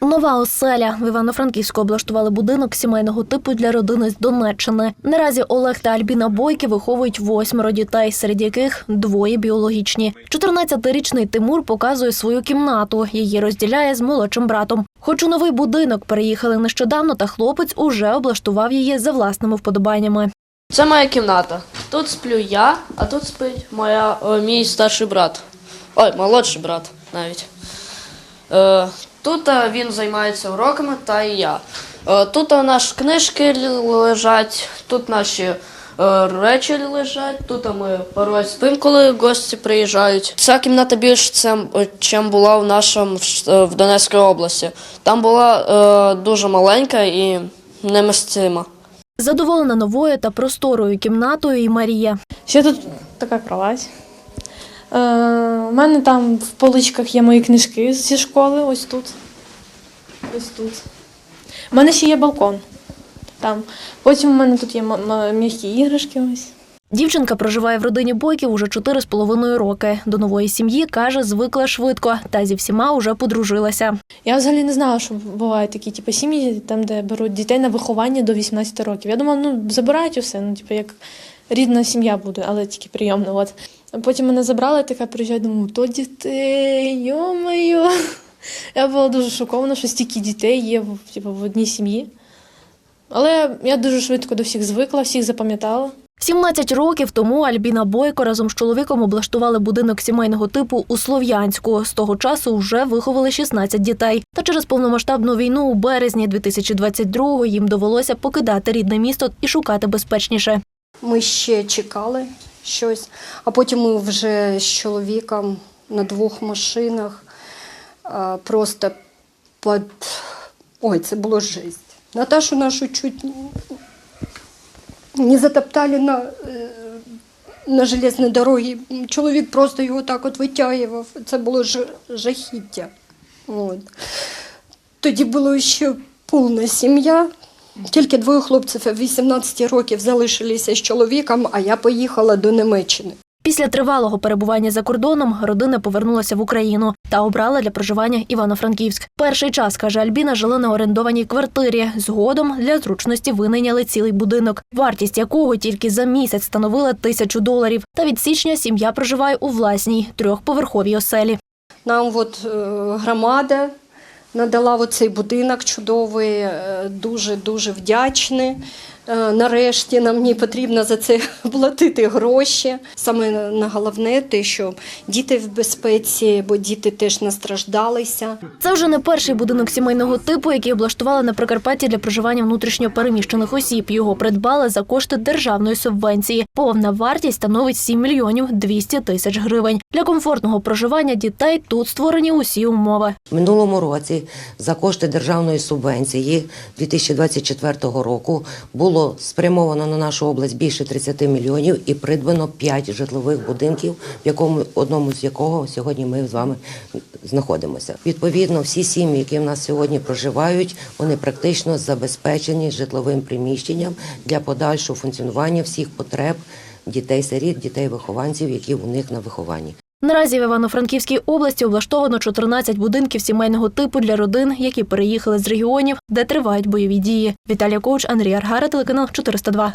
Нова оселя в Івано-Франківську облаштували будинок сімейного типу для родини з Донеччини. Наразі Олег та Альбіна Бойки виховують восьмеро дітей, серед яких двоє біологічні. 14-річний Тимур показує свою кімнату. Її розділяє з молодшим братом. Хоч у новий будинок переїхали нещодавно, та хлопець уже облаштував її за власними вподобаннями. Це моя кімната. Тут сплю я, а тут спить моя, о, мій старший брат. Ой, молодший брат навіть. Е, тут е, він займається уроками, та і я. Е, тут е, наші книжки лежать, тут наші речі лежать, тут ми порой спимо, коли гості приїжджають. Ця кімната більше, ніж була в нашому в Донецькій області. Там була дуже маленька і немістима. Задоволена новою та просторою кімнатою і Марія. Ще тут така кровать. Е, у мене там в поличках є мої книжки зі школи, ось тут. Ось тут. У мене ще є балкон. Там. Потім у мене тут є м'які іграшки. Ось. Дівчинка проживає в родині Бойків уже чотири з половиною роки. До нової сім'ї каже, звикла швидко, та зі всіма уже подружилася. Я взагалі не знала, що бувають такі типу, сім'ї, там, де беруть дітей на виховання до 18 років. Я думала, ну забирають усе, ну, типу, як рідна сім'я буде, але тільки прийомна. От. А потім мене забрали, така приїжджаю, думаю, то дітей, йо-моє. Я була дуже шокована, що стільки дітей є в, типу, в одній сім'ї. Але я дуже швидко до всіх звикла, всіх запам'ятала. 17 років тому Альбіна Бойко разом з чоловіком облаштували будинок сімейного типу у Слов'янську. З того часу вже виховали 16 дітей. Та через повномасштабну війну у березні 2022-го їм довелося покидати рідне місто і шукати безпечніше. Ми ще чекали щось, а потім ми вже з чоловіком на двох машинах просто під... Ой, це було жесть. Наташу нашу чуть не затоптали на, е, на железній дорогі. Чоловік просто його так от витягував. Це було ж... жахіття. От. Тоді було ще повна сім'я. Тільки двоє хлопців 18 років залишилися з чоловіком, а я поїхала до Німеччини. Після тривалого перебування за кордоном родина повернулася в Україну та обрала для проживання Івано-Франківськ. Перший час, каже Альбіна, жили на орендованій квартирі. Згодом для зручності винайняли цілий будинок, вартість якого тільки за місяць становила тисячу доларів. Та від січня сім'я проживає у власній трьохповерховій оселі. Нам от е, громада надала оцей будинок чудовий, е, дуже-дуже вдячні. Е, Нарешті нам не потрібно за це платити гроші. Саме на головне те, що діти в безпеці, бо діти теж настраждалися. Це вже не перший будинок сімейного типу, який облаштували на Прикарпатті для проживання внутрішньо переміщених осіб. Його придбали за кошти державної субвенції. Повна вартість становить 7 мільйонів 200 тисяч гривень. Для комфортного проживання дітей тут створені усі умови. В минулому році за кошти державної субвенції 2024 року було спрямовано на нашу область більше 30 мільйонів і придбано 5 житлових будинків, в якому одному з якого сьогодні ми з вами знаходимося. Відповідно, всі сім'ї, які в нас сьогодні проживають, вони практично забезпечені житловим приміщенням для подальшого функціонування всіх потреб дітей-сиріт, дітей-вихованців, які у них на вихованні. Наразі в Івано-Франківській області облаштовано 14 будинків сімейного типу для родин, які переїхали з регіонів, де тривають бойові дії. Віталія Коуч, Андрій Аргара, телеканал 402.